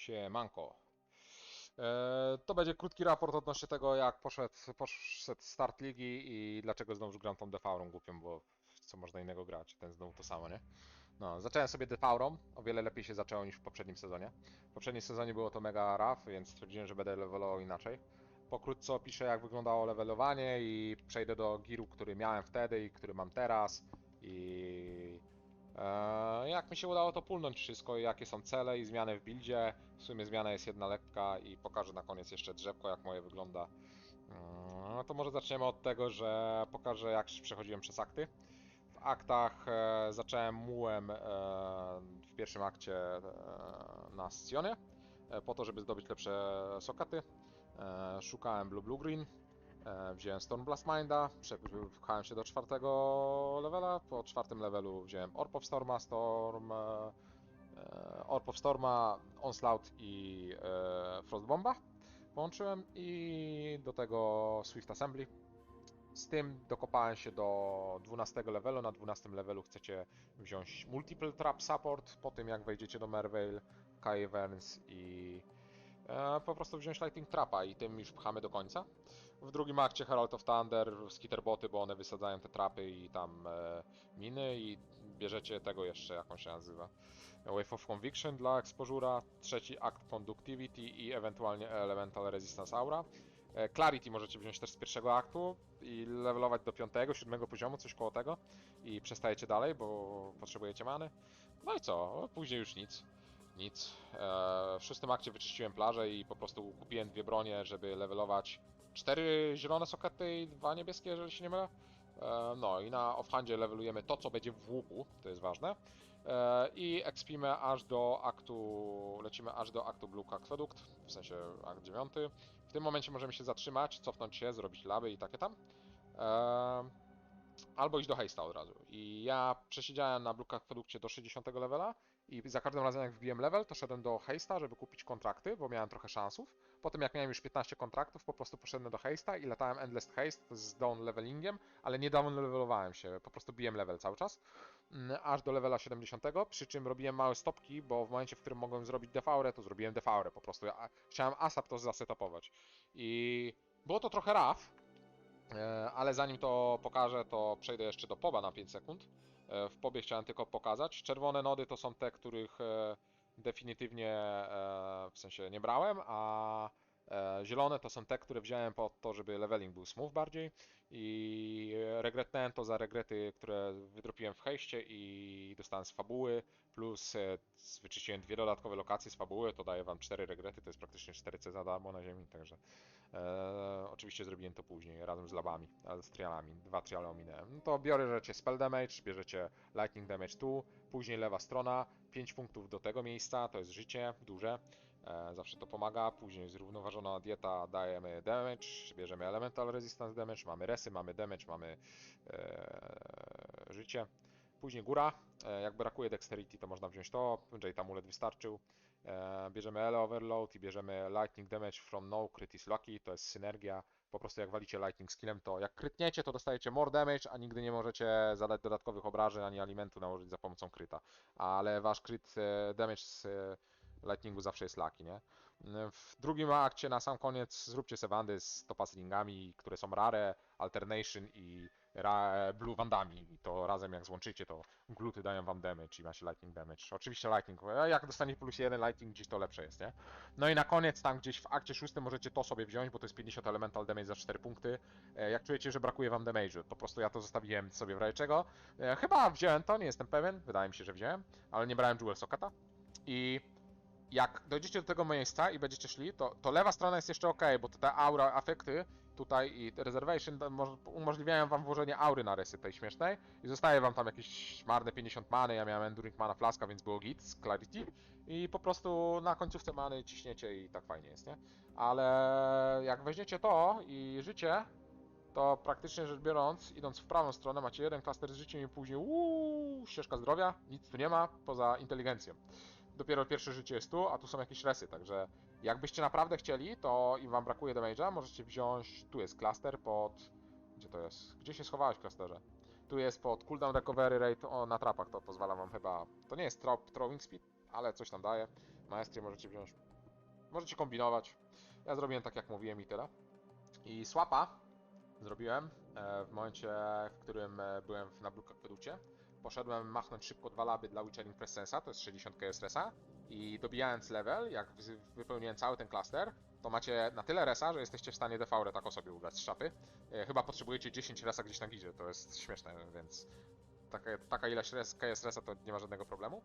Siemanko. E, to będzie krótki raport odnośnie tego, jak poszedł, poszedł start ligi i dlaczego znowu gram tą defaurą głupią, bo co można innego grać, ten znowu to samo, nie? No, zacząłem sobie defaurą, o wiele lepiej się zaczęło niż w poprzednim sezonie. W poprzednim sezonie było to mega rough, więc stwierdziłem, że będę levelował inaczej. Pokrótce opiszę, jak wyglądało levelowanie i przejdę do giru, który miałem wtedy i który mam teraz i e, jak mi się udało to pulnąć wszystko jakie są cele i zmiany w buildzie. W sumie zmiana jest jedna lekka i pokażę na koniec jeszcze drzewko, jak moje wygląda. Mm, No to może zaczniemy od tego, że pokażę jak przechodziłem przez akty. W aktach e, zacząłem mułem e, w pierwszym akcie e, na Scionie, e, po to, żeby zdobyć lepsze sokaty. E, szukałem Blue Blue Green, e, wziąłem Stormblast Minda, przepchałem się do czwartego levela, po czwartym levelu wziąłem Orb of Storma, Storm, e, e, Orb of Storma, Onslaught i Frostbomba połączyłem i do tego Swift Assembly. Z tym dokopałem się do 12 levelu. Na 12 levelu chcecie wziąć Multiple Trap Support. Po tym jak wejdziecie do Merveil, Caverns i e, po prostu wziąć Lightning Trapa i tym już pchamy do końca. W drugim akcie Herald of Thunder, Skitterboty, bo one wysadzają te trapy i tam e, miny i bierzecie tego jeszcze, jak on się nazywa. Wave of Conviction dla Exposura, trzeci akt Conductivity i ewentualnie Elemental Resistance Aura. E, Clarity możecie wziąć też z pierwszego aktu i levelować do piątego, siódmego poziomu, coś koło tego i przestajecie dalej, bo potrzebujecie many. No i co? Później już nic. Nic. E, w szóstym akcie wyczyściłem plażę i po prostu kupiłem dwie bronie, żeby levelować cztery zielone sokety i dwa niebieskie, jeżeli się nie mylę. E, No i na offhandzie levelujemy to, co będzie w łuku, to jest ważne. E, I expimy aż do aktu, lecimy aż do aktu Blue Aqueduct, w sensie akt 9. W tym momencie możemy się zatrzymać, cofnąć się, zrobić laby i takie tam. E, Albo iść do Heista od razu. I ja przesiedziałem na Blue Aqueductie do 60 levela i za każdym razem jak wbiłem level, to szedłem do Heista, żeby kupić kontrakty, bo miałem trochę szansów. Potem jak miałem już 15 kontraktów, po prostu poszedłem do Heista i latałem Endless Haste z down levelingiem, ale nie down levelowałem się, po prostu biłem level cały czas. Mm, Aż do levela 70, przy czym robiłem małe stopki, bo w momencie, w którym mogłem zrobić defaurę, to zrobiłem defaurę po prostu. Ja chciałem ASAP to zasetopować. I było to trochę rough, E, Ale zanim to pokażę, to przejdę jeszcze do poba na 5 sekund. E, W pobie chciałem tylko pokazać. Czerwone nody to są te, których e, definitywnie e, w sensie nie brałem, a zielone to są te, które wziąłem po to, żeby leveling był smooth bardziej i regretnąłem to za regrety, które wydropiłem w hejście i dostałem z fabuły, plus e, wyczyściłem dwie dodatkowe lokacje z fabuły, to daje wam cztery regrety, to jest praktycznie 4C za darmo na ziemi, także e, oczywiście zrobiłem to później razem z labami, z trialami, dwa triale ominąłem. No to bierzecie spell damage, bierzecie lightning damage tu, później lewa strona, 5 punktów do tego miejsca, to jest życie duże, e, zawsze to pomaga, później zrównoważona dieta, dajemy damage, bierzemy elemental resistance damage, mamy resy, mamy damage, mamy e, życie. Później góra, e, jak brakuje dexterity, to można wziąć to, Jade Amulet wystarczył. E, bierzemy Ele Overload i bierzemy Lightning Damage from No Crit is Lucky, to jest synergia. Po prostu jak walicie Lightning Skillem, to jak krytniecie, to dostajecie more damage, a nigdy nie możecie zadać dodatkowych obrażeń ani alimentu nałożyć za pomocą kryta. Ale wasz crit e, damage z e, Lightningu zawsze jest lucky, nie? W drugim akcie na sam koniec zróbcie sewandy z topaz ringami, które są rare, alternation i ra blue wandami. I to razem jak złączycie, to gluty dają wam damage i macie lightning damage. Oczywiście lightning, jak dostaniecie plus jeden lightning, gdzieś to lepsze jest, nie? No i na koniec tam gdzieś w akcie szóstym możecie to sobie wziąć, bo to jest 50 elemental damage za 4 punkty. E, Jak czujecie, że brakuje wam damage'u, to po prostu ja to zostawiłem sobie w razie czego. E, Chyba wziąłem to, nie jestem pewien, wydaje mi się, że wziąłem, ale nie brałem Jewel Socketa. I jak dojdziecie do tego miejsca i będziecie szli, to, to lewa strona jest jeszcze ok, bo te aura, afekty tutaj i reservation umożliwiają wam włożenie aury na resy tej śmiesznej i zostaje wam tam jakieś marne 50 many, ja miałem enduring mana flaska, więc było git z clarity i po prostu na końcówce many ciśniecie i tak fajnie jest, nie? Ale jak weźmiecie to i życie, to praktycznie rzecz biorąc, idąc w prawą stronę, macie jeden klaster z życiem i później uuu, ścieżka zdrowia, nic tu nie ma poza inteligencją. Dopiero pierwsze życie jest tu, a tu są jakieś resy, także jakbyście naprawdę chcieli, to i wam brakuje damage'a, możecie wziąć, tu jest klaster pod... Gdzie to jest? Gdzie się schowałeś klasterze? Tu jest pod cooldown recovery rate o, na trapach, to pozwala wam chyba... To nie jest trop, throwing speed, ale coś tam daje. Maestry możecie wziąć Możecie kombinować. Ja zrobiłem tak jak mówiłem i tyle. I swapa zrobiłem e, w momencie, w którym e, byłem w- na Blue Aqueducie. Poszedłem machnąć szybko dwa laby dla Witchering Pressensa, to jest 60 KS resa. I dobijając level, jak wy- wypełniłem cały ten klaster, to macie na tyle resa, że jesteście w stanie DV tako sobie ubrać z szapy. E, Chyba potrzebujecie 10 resa gdzieś na gizie, to jest śmieszne, więc taka, taka ilość res, KS resa to nie ma żadnego problemu.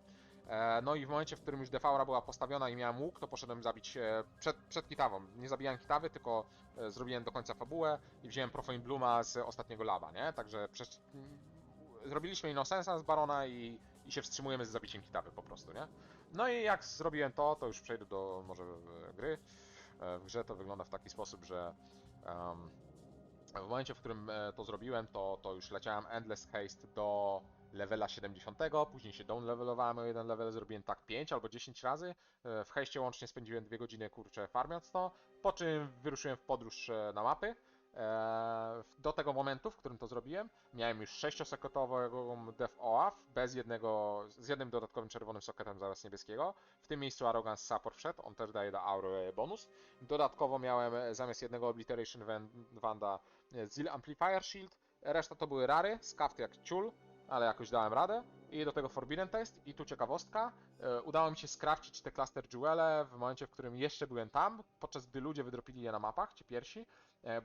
E, No i w momencie, w którym już DV była postawiona i miałem łuk, to poszedłem zabić e, przed, przed kitawą. Nie zabijałem kitawy, tylko zrobiłem do końca fabułę i wziąłem Profane Bluma z ostatniego laba, nie? Także przez... zrobiliśmy Innocensa z Barona i, i się wstrzymujemy z zabiciem kitawy po prostu, nie? No i jak zrobiłem to, to już przejdę do może gry. E, W grze to wygląda w taki sposób, że em, w momencie, w którym e, to zrobiłem, to, to już leciałem Endless Haste do levela 70, później się down levelowałem o jeden level, zrobiłem tak 5 albo 10 razy. E, W hejście łącznie spędziłem 2 godziny, kurczę, farmiąc to, po czym wyruszyłem w podróż na mapy. E, Do tego momentu, w którym to zrobiłem, miałem już 6-soketowego Death OAF, bez jednego, z jednym dodatkowym czerwonym sokietem zaraz niebieskiego. W tym miejscu Arrogance Support wszedł, on też daje do Aura bonus. Dodatkowo miałem e, zamiast jednego Obliteration Vanda e, Zeal Amplifier Shield, reszta to były rary, skafty jak ciul, ale jakoś dałem radę. I do tego Forbidden Taste. I tu ciekawostka, udało mi się skrawcić te Cluster Jewele w momencie, w którym jeszcze byłem tam, podczas gdy ludzie wydropili je na mapach, ci pierwsi, e,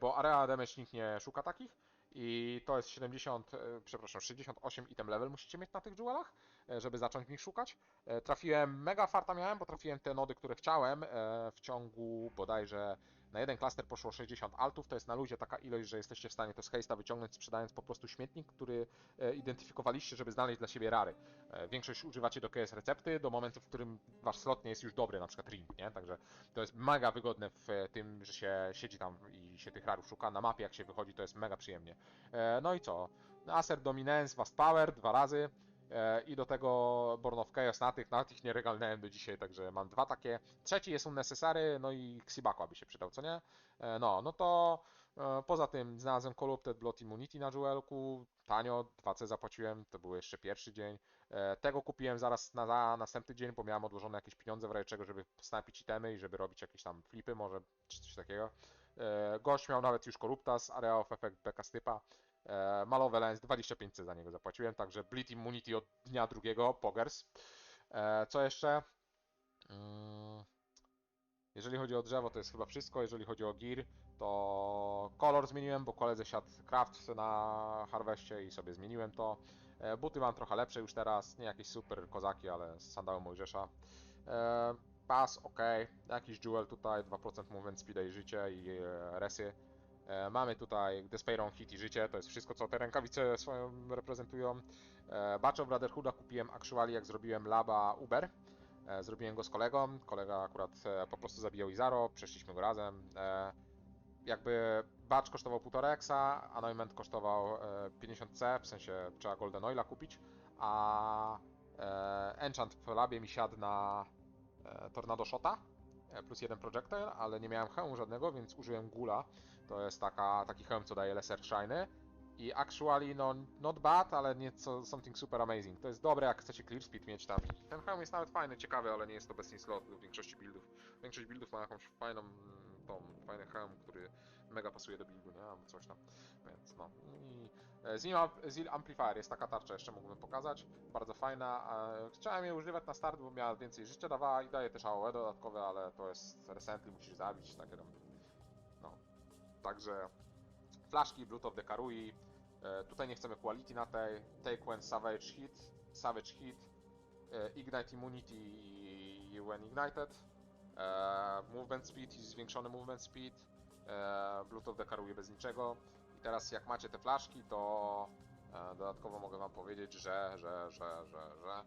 bo Area Damage nikt nie szuka takich. I to jest 70, e, przepraszam, 68 item level musicie mieć na tych jewelach, e, żeby zacząć w nich szukać. E, Trafiłem, mega farta miałem, bo trafiłem te nody, które chciałem e, w ciągu bodajże na jeden klaster poszło 60 altów, to jest na luzie taka ilość, że jesteście w stanie to z hejsta wyciągnąć, sprzedając po prostu śmietnik, który e, identyfikowaliście, żeby znaleźć dla siebie rary. E, Większość używacie do KS recepty, do momentu, w którym wasz slot nie jest już dobry, na przykład ring, nie? Także to jest mega wygodne w e, tym, że się siedzi tam i się tych rarów szuka. Na mapie jak się wychodzi, to jest mega przyjemnie. No i co? Acer Dominance, Vast Power dwa razy. E, I do tego Born Chaos na tych, nawet ich nie regalnąłem do dzisiaj, także mam dwa takie. Trzeci jest Unnecessary, no i Xibaku by się przydał, co nie? E, No, no to e, poza tym znalazłem Corrupted Blood Immunity na Jewelku, tanio, 2C zapłaciłem, to był jeszcze pierwszy dzień. Tego kupiłem zaraz na, na następny dzień, bo miałem odłożone jakieś pieniądze w razie czego, żeby snapić itemy i żeby robić jakieś tam flipy może, czy coś takiego. Gość miał nawet już Corruptas, Area of Effect Beka Stypa. E, Malowe Lens 25 za niego zapłaciłem, także Bleed Immunity od dnia drugiego, Pogers. E, co jeszcze? Mm, jeżeli chodzi o drzewo, to jest chyba wszystko. Jeżeli chodzi o gear, to kolor zmieniłem, bo koledze siadł craft na harveście i sobie zmieniłem to. E, buty mam trochę lepsze już teraz, nie jakieś super kozaki, ale z sandały Mojżesza. E, pas ok, jakiś jewel tutaj, 2% movement speed i życie i e, resy. E, Mamy tutaj Despairon Hit i życie, to jest wszystko co te rękawice swoją reprezentują. E, Batch of Brotherhooda kupiłem actually jak zrobiłem laba Uber. E, Zrobiłem go z kolegą, kolega akurat e, po prostu zabijał Izaro, przeszliśmy go razem. Jakby batch kosztował 1,5 exa, Anointment kosztował e, 50c, w sensie trzeba Golden Oila kupić, a Enchant w labie mi siadł na Tornado Shota, plus jeden projectile, ale nie miałem hełmu żadnego, więc użyłem Gula. To jest taka, taki hełm, co daje lesser shiny. I actually, no, not bad, ale nie co, something super amazing. To jest dobre, jak chcecie clear speed mieć tam. Ten hełm jest nawet fajny, ciekawy, ale nie jest to in slot w większości buildów. Większość buildów ma jakąś fajną, mm, tą, fajny hełm, który mega pasuje do buildu, nie? Albo coś tam. Więc no. I e, Zeal Am- Zeal Amplifier jest taka tarcza, jeszcze mógłbym pokazać. Bardzo fajna. Chciałem jej używać na start, bo miała więcej życia dawała i daje też AOE dodatkowe, ale to jest recently, musisz zabić, takie tam. Także flaszki, Blood of the Karui. E, tutaj nie chcemy quality na tej. Take when Savage Hit, Savage Hit, e, Ignite Immunity i when Ignited. E, movement Speed i zwiększony Movement Speed. Blood of the Karui bez niczego. I teraz jak macie te flaszki, to dodatkowo mogę wam powiedzieć, że, że, że, że, że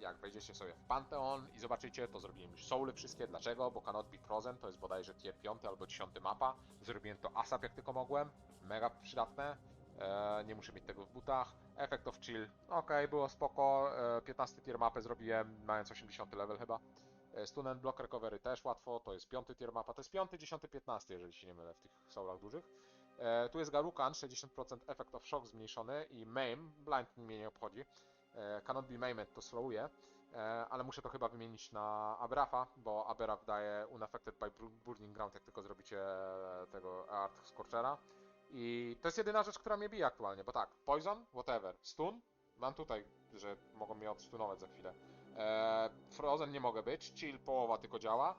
jak wejdziecie sobie w Pantheon i zobaczycie, to zrobiłem już souly wszystkie. Dlaczego? Bo Cannot Be Frozen to jest bodajże tier 5 albo 10 mapa. Zrobiłem to ASAP jak tylko mogłem. Mega przydatne. E, nie muszę mieć tego w butach. Effect of Chill. Ok, było spoko. E, 15 tier mapę zrobiłem, mając 80 level chyba. E, Stun Block Recovery też łatwo. To jest 5 tier mapa. To jest 5, 10, 15, jeżeli się nie mylę w tych soulach dużych. E, tu jest Garukan, 60% Effect of Shock zmniejszony i Maim, blind mnie nie obchodzi. E, cannot be maimed to slowuje. e, ale muszę to chyba wymienić na Aberafa, bo Aberaf daje Unaffected by Bur- Burning Ground, jak tylko zrobicie tego Art Scorchera. I to jest jedyna rzecz, która mnie bije aktualnie, bo tak, Poison, whatever, Stun, mam tutaj, że mogą mnie odstunować za chwilę. E, Frozen nie mogę być, Chill połowa tylko działa.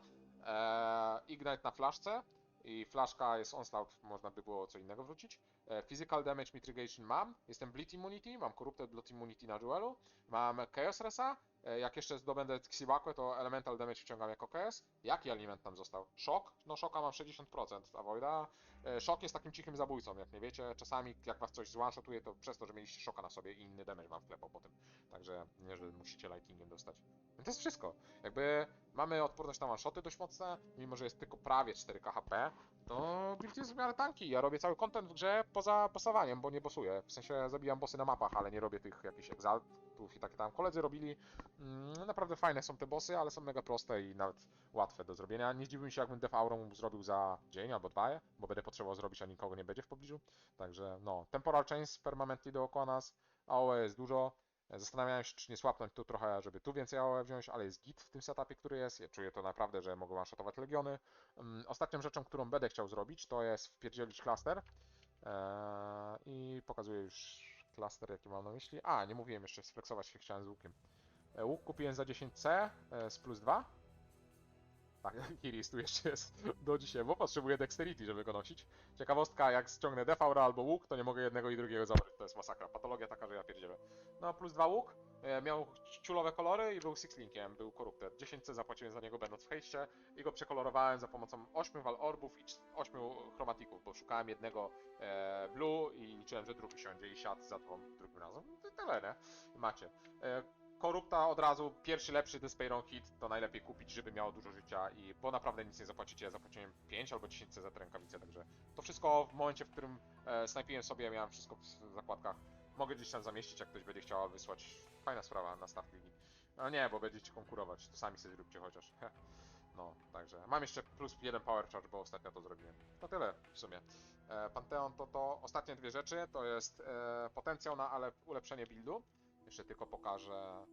E, Ignite na flaszce i flaszka jest onslaught, można by było co innego wrzucić. E, Physical Damage Mitigation mam, jestem Bleed Immunity, mam Corrupted Blood Immunity na duelu, mam Chaos Resa, e, jak jeszcze zdobędę Xiwakłę, to Elemental Damage wciągam jako KS. Jaki element tam został? Szok? No szoka mam 60% Avoida. E, Szok jest takim cichym zabójcą, jak nie wiecie. Czasami jak was coś zwanshotuje, to przez to, że mieliście szoka na sobie i inny damage wam wklepał potem. Także nie, że musicie lightningiem dostać. No to jest wszystko. Jakby mamy odporność na one-shoty dość mocne, mimo że jest tylko prawie 4k HP, to build jest w miarę tanki. Ja robię cały content w grze poza bossowaniem, bo nie bosuję. W sensie zabijam bossy na mapach, ale nie robię tych jakichś exaltów i takie tam. Koledzy robili. Mm, naprawdę fajne są te bossy, ale są mega proste i nawet łatwe do zrobienia. Nie zdziwiłbym się, jakbym Def Auron zrobił za dzień albo dwa, bo będę potrzebował zrobić, a nikogo nie będzie w pobliżu. Także no, Temporal Chains permanently dookoła nas. AOE jest dużo. Zastanawiałem się, czy nie słapnąć tu trochę, żeby tu więcej AOE wziąć, ale jest git w tym setupie, który jest. Ja czuję to naprawdę, że mogą one-shotować legiony. Mm, Ostatnią rzeczą, którą będę chciał zrobić, to jest wpierdzielić klaster. Eee, I pokazuję już klaster, jaki mam na myśli. A, nie mówiłem jeszcze, sflexować się chciałem z łukiem. E, Łuk kupiłem za 10C e, z plus 2. Tak, Kiris tu jeszcze jest do dzisiaj, bo potrzebuję dexterity, żeby go nosić. Ciekawostka, jak ściągnę defaura albo łuk, to nie mogę jednego i drugiego zabrać, to jest masakra. Patologia taka, że ja pierdzielę. No, plus 2 łuk, e, miał ciulowe kolory i był sixlinkiem, był corrupted. 10C zapłaciłem za niego będąc w hejście i go przekolorowałem za pomocą 8 wal orbów i 8 chromatików, bo szukałem jednego e, blue i liczyłem, że drugi siądzie i siadł za tą drugim razem. Tyle, nie? Macie. Korupta od razu, pierwszy lepszy Despairon Hit, to najlepiej kupić, żeby miało dużo życia i bo naprawdę nic nie zapłacicie, ja zapłaciłem 5 albo 10 za te także to wszystko w momencie, w którym e, snajpiłem sobie, miałem wszystko w zakładkach. Mogę gdzieś tam zamieścić, jak ktoś będzie chciał wysłać. Fajna sprawa na start ligi. No nie, bo będziecie konkurować, to sami sobie zróbcie chociaż. No, także mam jeszcze plus jeden power charge, bo ostatnio to zrobiłem. To tyle w sumie. E, Pantheon to to ostatnie dwie rzeczy, to jest e, potencjał na ale ulepszenie buildu. Jeszcze tylko pokażę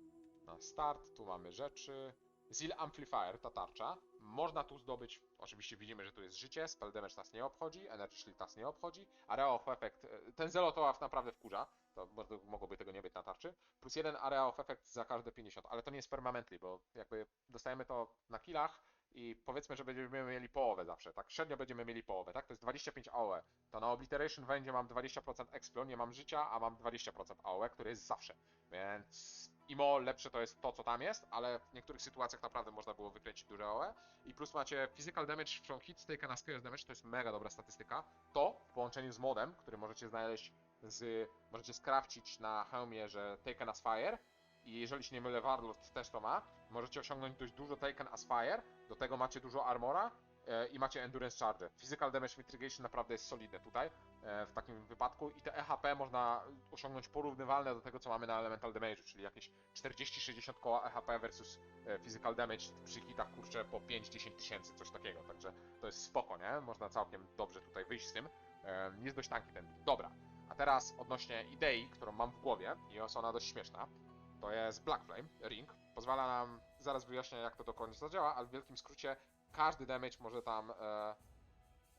na start. Tu mamy rzeczy. Zeal Amplifier, ta tarcza. Można tu zdobyć, oczywiście widzimy, że tu jest życie, spell damage nas nie obchodzi, energy shield nas nie obchodzi, area of effect, e, ten zelotoław naprawdę wkurza, to mogłoby tego nie być na tarczy, plus jeden area of effect za każde 50, ale to nie jest permanently, bo jakby dostajemy to na killach i powiedzmy, że będziemy mieli połowę zawsze, tak średnio będziemy mieli połowę, tak, to jest 25 AOE, to na Obliteration będzie mam 20% explo, nie mam życia, a mam 20% AOE, który jest zawsze, więc imo lepsze to jest to, co tam jest, ale w niektórych sytuacjach naprawdę można było wykręcić duże AOE. I plus macie physical damage from hits taken as chaos damage, to jest mega dobra statystyka. To w połączeniu z modem, który możecie znaleźć z, możecie skrawcić na hełmie, że taken as fire. I jeżeli się nie mylę, Warlord też to ma. Możecie osiągnąć dość dużo taken as fire. Do tego macie dużo armora e, i macie endurance charge. Physical damage mitigation naprawdę jest solidne tutaj e, w takim wypadku i te EHP można osiągnąć porównywalne do tego, co mamy na elemental damage, czyli jakieś 40-60 koła EHP versus e, physical damage przy hitach kurczę po 5-10 tysięcy, coś takiego, także to jest spoko, nie? Można całkiem dobrze tutaj wyjść z tym. E, Jest dość tanki ten. Dobra, a teraz odnośnie idei, którą mam w głowie i jest ona dość śmieszna. To jest Black Flame Ring. Pozwala nam, zaraz wyjaśnię jak to do końca zadziała, ale w wielkim skrócie każdy damage może tam e,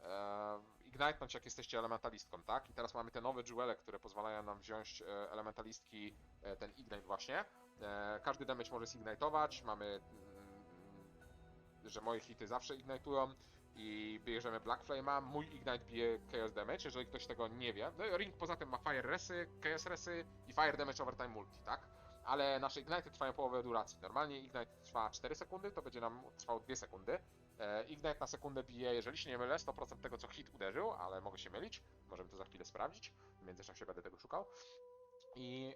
e, ignite'nąć jak jesteście elementalistką, tak? I teraz mamy te nowe jewele, które pozwalają nam wziąć e, elementalistki, e, ten ignite właśnie. E, każdy damage może zignite'ować, mamy, mm, że moje hity zawsze ignite'ują i bierzemy Black Flame'a. Mój ignite bije Chaos Damage, jeżeli ktoś tego nie wie. No i Ring poza tym ma Fire Resy, Chaos Resy i Fire Damage Overtime Multi, tak? Ale nasze ignite trwają połowę duracji. Normalnie ignite trwa 4 sekundy, to będzie nam trwał 2 sekundy. E, Ignite na sekundę bije, jeżeli się nie mylę, 100% tego co hit uderzył, ale mogę się mylić. Możemy to za chwilę sprawdzić. W międzyczasie będę tego szukał. I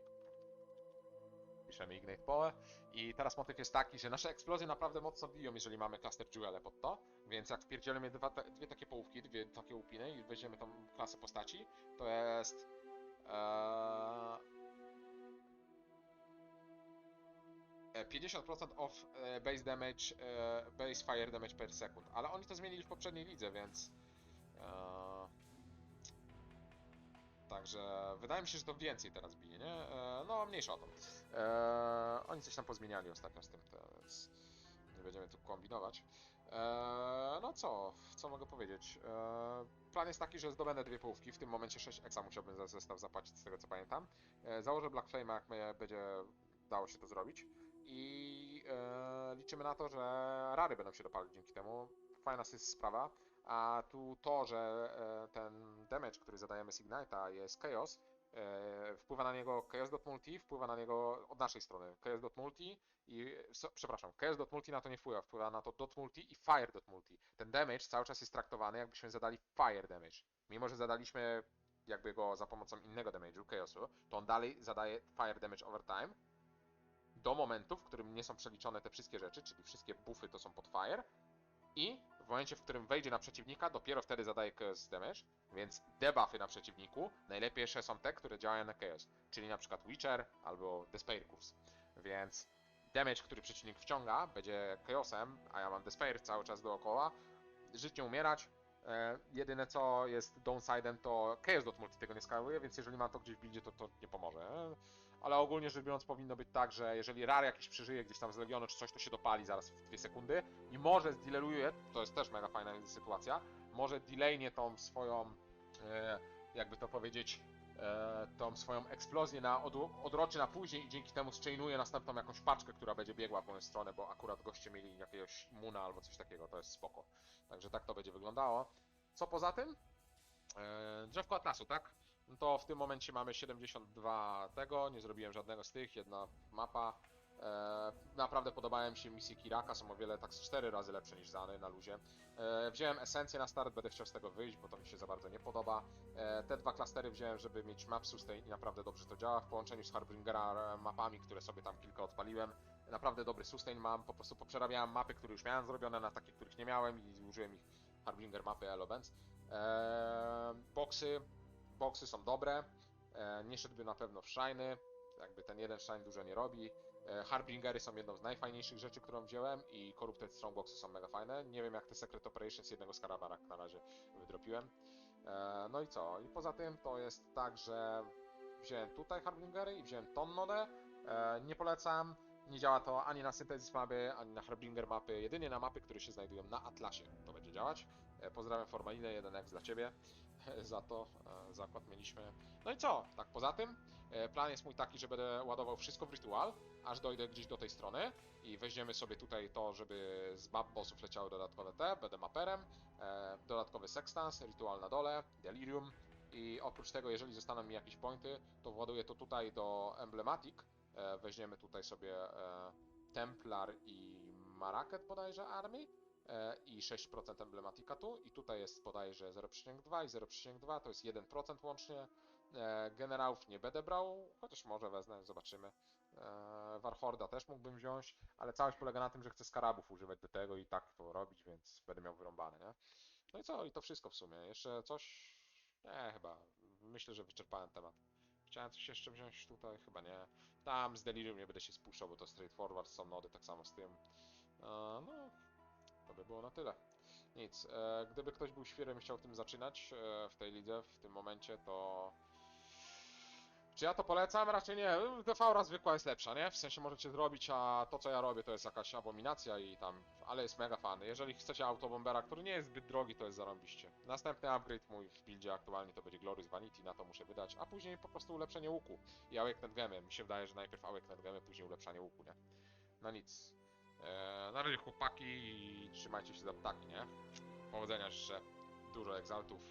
piszemy Ignite Pole. I teraz motyw jest taki, że nasze eksplozje naprawdę mocno biją, jeżeli mamy cluster jewele pod to. Więc jak wpierdzielimy dwa, dwie takie połówki, dwie takie łupiny i weźmiemy tą klasę postaci, to jest... Eee, 50% of e, base damage, e, base fire damage per second, ale oni to zmienili w poprzedniej lidze, więc e, Także wydaje mi się, że to więcej teraz bije, nie? E, no, mniejsza o to. E, oni coś tam pozmieniali ostatnio z tym, więc nie będziemy tu kombinować. E, no co, co mogę powiedzieć? E, plan jest taki, że zdobędę dwie połówki, w tym momencie 6 exa musiałbym za zestaw zapłacić, z tego co pamiętam. E, założę Black Flame, jak będzie dało się to zrobić. I e, liczymy na to, że rary będą się dopalić dzięki temu. Fajna jest sprawa. A tu to, że e, ten damage, który zadajemy z Ignite'a jest Chaos, e, wpływa na niego Chaos.multi, wpływa na niego od naszej strony Chaos.multi i, so, przepraszam, Chaos.multi na to nie wpływa, wpływa na to .multi i Fire.multi. Ten damage cały czas jest traktowany jakbyśmy zadali Fire damage. Mimo, że zadaliśmy jakby go za pomocą innego damage'u, Chaosu, to on dalej zadaje Fire damage over time do momentu, w którym nie są przeliczone te wszystkie rzeczy, czyli wszystkie buffy to są pod Fire i w momencie, w którym wejdzie na przeciwnika, dopiero wtedy zadaje Chaos Damage, więc debuffy na przeciwniku najlepsze są te, które działają na Chaos, czyli na przykład Witcher albo Despair Curse. Więc damage, który przeciwnik wciąga, będzie Chaosem, a ja mam Despair cały czas dookoła. Żyć nie umierać. E, jedyne co jest downside'em to Chaos.multi tego nie skaluje, więc jeżeli mam to gdzieś w buildzie, to to nie pomoże. Ale ogólnie rzecz biorąc powinno być tak, że jeżeli rar jakiś przeżyje gdzieś tam z Legionu czy coś, to się dopali zaraz w dwie sekundy i może zdelayuje, to jest też mega fajna sytuacja, może delaynie tą swoją, e, jakby to powiedzieć, e, tą swoją eksplozję na od, odroczy na później i dzięki temu zchainuje następną jakąś paczkę, która będzie biegła w moją stronę, bo akurat goście mieli jakiegoś muna albo coś takiego, to jest spoko. Także tak to będzie wyglądało. Co poza tym? E, drzewko Atlasu, tak? No to w tym momencie mamy 72 tego, nie zrobiłem żadnego z tych, jedna mapa. E, naprawdę podobają się misje Kiraka, są o wiele tak z 4 razy lepsze niż Zany na luzie. E, wziąłem esencję na start, będę chciał z tego wyjść, bo to mi się za bardzo nie podoba. E, te dwa klastery wziąłem, żeby mieć map sustain i naprawdę dobrze to działa w połączeniu z Harbingera mapami, które sobie tam kilka odpaliłem. Naprawdę dobry sustain mam, po prostu poprzerabiałem mapy, które już miałem zrobione na takie, których nie miałem i użyłem ich Harbinger mapy Elobens. Boxy, boxy są dobre. Nie szedłby na pewno w shiny. Jakby ten jeden shine dużo nie robi. E, Harbingery są jedną z najfajniejszych rzeczy, którą wziąłem i Corrupted Strongboxy są mega fajne. Nie wiem jak te Secret Operations jednego z Karabarak na razie wydropiłem. E, no i co? I poza tym to jest tak, że wziąłem tutaj Harbingery i wziąłem tą nodę. E, nie polecam. Nie działa to ani na Synthesis mapy, ani na Harbinger mapy, jedynie na mapy, które się znajdują na Atlasie to będzie działać. Pozdrawiam Formalinę, jeden jak dla Ciebie za to zakład mieliśmy. No i co? Tak poza tym, plan jest mój taki, że będę ładował wszystko w rytual, aż dojdę gdzieś do tej strony i weźmiemy sobie tutaj to, żeby z map bossów leciały dodatkowe te, będę maperem, e, dodatkowy sextans, rytual na dole, delirium i oprócz tego, jeżeli zostaną mi jakieś pointy, to właduję to tutaj do emblematic, e, weźmiemy tutaj sobie e, Templar i Maraket bodajże Army e, i 6% emblematika tu i tutaj jest bodajże 0,2 i 0,2 to jest 1% łącznie. E, Generałów nie będę brał, chociaż może wezmę, zobaczymy. E, Warhorda też mógłbym wziąć, ale całość polega na tym, że chcę skarabów używać do tego i tak to robić, więc będę miał wyrąbane, nie? No i co? I to wszystko w sumie. Jeszcze coś? Nie, chyba. Myślę, że wyczerpałem temat. Chciałem coś jeszcze wziąć tutaj? Chyba nie. Tam z Delirium nie będę się spuszczał, bo to straightforward, są nody tak samo z tym. E, no, to by było na tyle. Nic. Gdyby ktoś był świerem i chciał tym zaczynać w tej lidze w tym momencie, to... Czy ja to polecam? Raczej nie. DV zwykła jest lepsza, nie? W sensie możecie zrobić, a to co ja robię to jest jakaś abominacja i tam... Ale jest mega fany. Jeżeli chcecie autobombera, który nie jest zbyt drogi, to jest zarąbiście. Następny upgrade mój w buildzie aktualnie to będzie Glorious Vanity, na to muszę wydać, a później po prostu ulepszenie łuku. I Awakened Gemy. Mi się wydaje, że najpierw Awakened Gemy, później ulepszanie łuku, nie? No nic. Eee, na razie chłopaki i trzymajcie się za ptaki, nie? Powodzenia życzę. Dużo egzaltów.